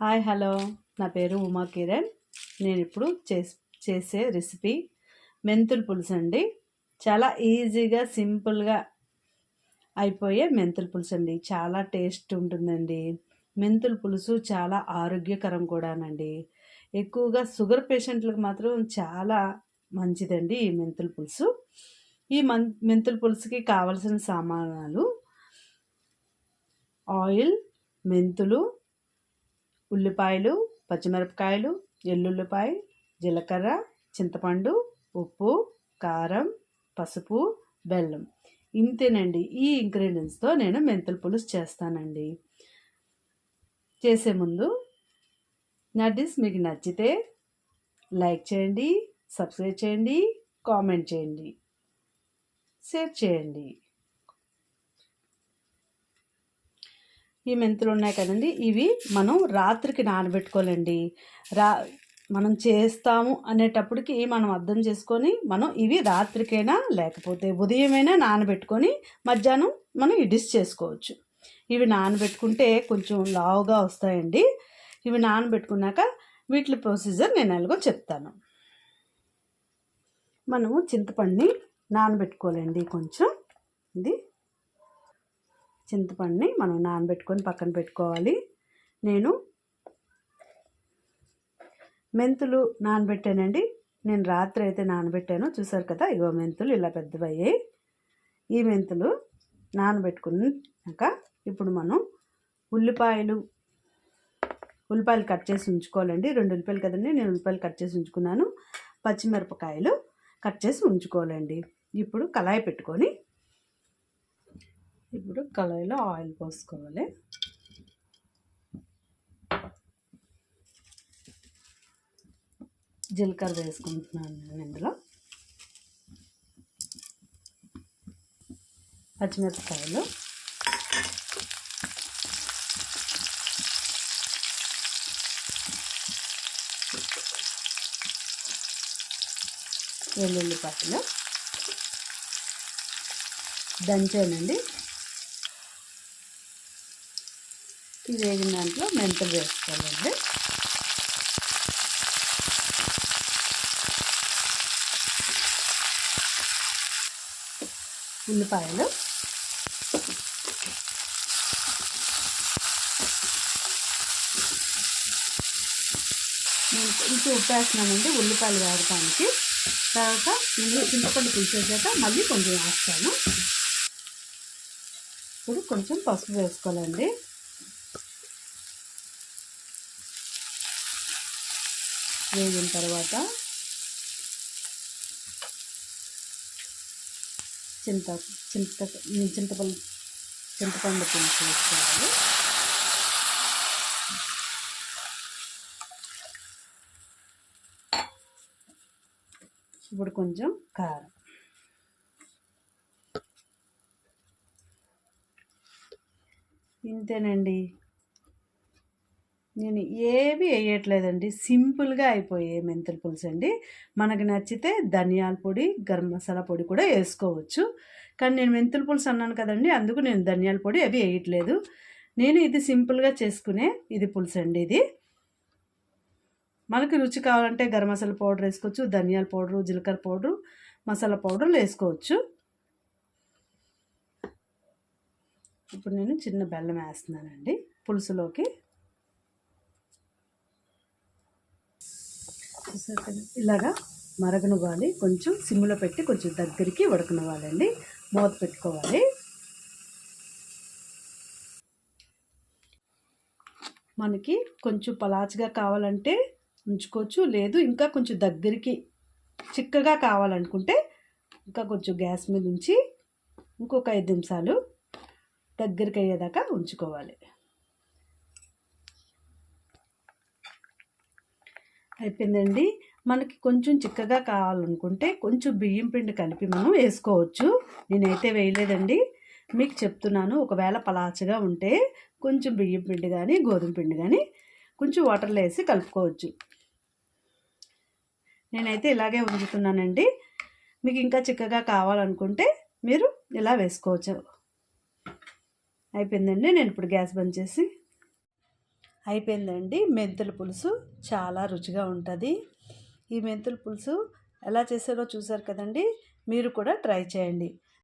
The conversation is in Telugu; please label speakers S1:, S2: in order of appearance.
S1: Hi hello. నా పేరు ఉమా కిరణ్. నేను ఇప్పుడు చేసే రెసిపీ మెంతుల పులుసు అండి. చాలా ఈజీగా సింపుల్గా అయిపోయే మెంతుల పులుసు అండి. చాలా టేస్ట్ ఉంటుందండి. మెంతుల పులుసు చాలా ఆరోగ్యకరం కూడానండి. ఎక్కువగా షుగర్ పేషెంట్లకు మాత్రం చాలా మంచిదండి ఈ మెంతుల పులుసు. ఈ మన్ మెంతుల పులుసుకి కావలసిన సామానాలు ఆయిల్ మెంతులు ఉల్లిపాయలు పచ్చిమిరపకాయలు ఎల్లుల్లిపాయ జీలకర్ర చింతపండు ఉప్పు కారం పసుపు బెల్లం. ఇంతేనండి. ఈ ఇంగ్రీడియంట్స్తో నేను మెంతుల పులుసు చేస్తానండి. చేసే ముందు నా డిష్ మీకు నచ్చితే లైక్ చేయండి సబ్స్క్రైబ్ చేయండి కామెంట్ చేయండి. షేర్ చేయండి. ఈ మెంతులు ఉన్నాయి కదండి. ఇవి మనం రాత్రికి నానబెట్టుకోవాలండి. రా మనం చేస్తాము అనేటప్పటికి మనం అర్థం చేసుకొని మనం ఇవి రాత్రికైనా లేకపోతే ఉదయమైనా నానబెట్టుకొని మధ్యాహ్నం మనం ఈ డిష్ చేసుకోవచ్చు. ఇవి నానబెట్టుకుంటే కొంచెం లావుగా వస్తాయండి. ఇవి నానబెట్టుకున్నాక వీటి ప్రొసీజర్ నేను ఎలాగో చెప్తాను. మనము చింతపండుని నానబెట్టుకోవాలండి కొంచెం. ఇది చింతపండుని మనం నానబెట్టుకొని పక్కన పెట్టుకోవాలి. నేను మెంతులు నానబెట్టానండి. నేను రాత్రి అయితే నానబెట్టాను. చూసారు కదా ఇగో మెంతులు ఇలా పెద్దవయ్యాయి. ఈ మెంతులు నానబెట్టుకున్నాక ఇప్పుడు మనం ఉల్లిపాయలు ఉల్లిపాయలు కట్ చేసి ఉంచుకోవాలండి. రెండు ఉల్లిపాయలు కదండి నేను ఉల్లిపాయలు కట్ చేసి ఉంచుకున్నాను. పచ్చిమిరపకాయలు కట్ చేసి ఉంచుకోవాలండి. ఇప్పుడు కళాయి పెట్టుకొని ఇప్పుడు కళాయిలో ఆయిల్ పోసుకోవాలి. జీలకర్ర వేసుకుంటున్నాను నేను ఇందులో. పచ్చిమిరపకాయలు. వెల్లుల్లిపాయలు దంచానండి. ఈ వేగిన దాంట్లో మెంతులు వేసుకోవాలండి. ఉల్లిపాయలు. నేను కొంచెం ఉల్లిపాయలు వేయడానికి. తర్వాత నేను చింతపండు పులిసేసాక మళ్ళీ కొంచెం వేస్తాను. ఇప్పుడు కొంచెం పసుపు వేసుకోవాలండి. వేగిన తర్వాత చింత చింత చింతపండు చింతపండు పులుసు వేసుకోవాలి ఇప్పుడు కొంచెం కారం. ఇంతేనండి. నేను ఏవి వేయట్లేదండి. సింపుల్గా అయిపోయే మెంతుల పులుసు అండి. మనకు నచ్చితే ధనియాల పొడి గరం మసాలా పొడి కూడా వేసుకోవచ్చు. కానీ నేను మెంతుల పులుసు అన్నాను కదండి అందుకు నేను ధనియాల పొడి అవి వేయట్లేదు. నేను ఇది సింపుల్గా చేసుకునే ఇది పులుసు అండి ఇది. మనకి రుచి కావాలంటే గరం మసాలా పౌడర్ వేసుకోవచ్చు ధనియాల పౌడరు జీలకర్ర పౌడరు మసాలా పౌడర్లు వేసుకోవచ్చు. ఇప్పుడు నేను చిన్న బెల్లం వేస్తున్నానండి పులుసులోకి. చూసారు కదా ఇలాగా మరగనివ్వాలి కొంచెం సిమ్లో పెట్టి కొంచెం దగ్గరికి ఉడకనివ్వాలండి మూత పెట్టుకోవాలి. మనకి కొంచెం పలాచగా కావాలంటే ఉంచుకోవచ్చు. లేదు ఇంకా కొంచెం దగ్గరికి చిక్కగా కావాలనుకుంటే ఇంకా కొంచెం గ్యాస్ మీద ఉంచి ఇంకొక ఐదు నిమిషాలు దగ్గరికి అయ్యేదాకా ఉంచుకోవాలి. అయిపోయిందండి. మనకి కొంచెం చిక్కగా కావాలనుకుంటే కొంచెం బియ్యం పిండి కలిపి మనం వేసుకోవచ్చు. నేనైతే వేయలేదండి. మీకు చెప్తున్నాను ఒకవేళ పలాచగా ఉంటే కొంచెం బియ్యం పిండి కానీ గోధుమ పిండి కానీ కొంచెం వాటర్లో వేసి కలుపుకోవచ్చు. నేనైతే ఇలాగే ఉంచుతున్నానండి. మీకు ఇంకా చిక్కగా కావాలనుకుంటే మీరు ఇలా వేసుకోవచ్చు. అయిపోయిందండి. నేను ఇప్పుడు గ్యాస్ బంద్ చేసి అయిపోయిందండి. మెంతుల పులుసు చాలా రుచిగా ఉంటుంది. ఈ మెంతుల పులుసు ఎలా చేసారో చూసారు కదండి? మీరు కూడా ట్రై చేయండి.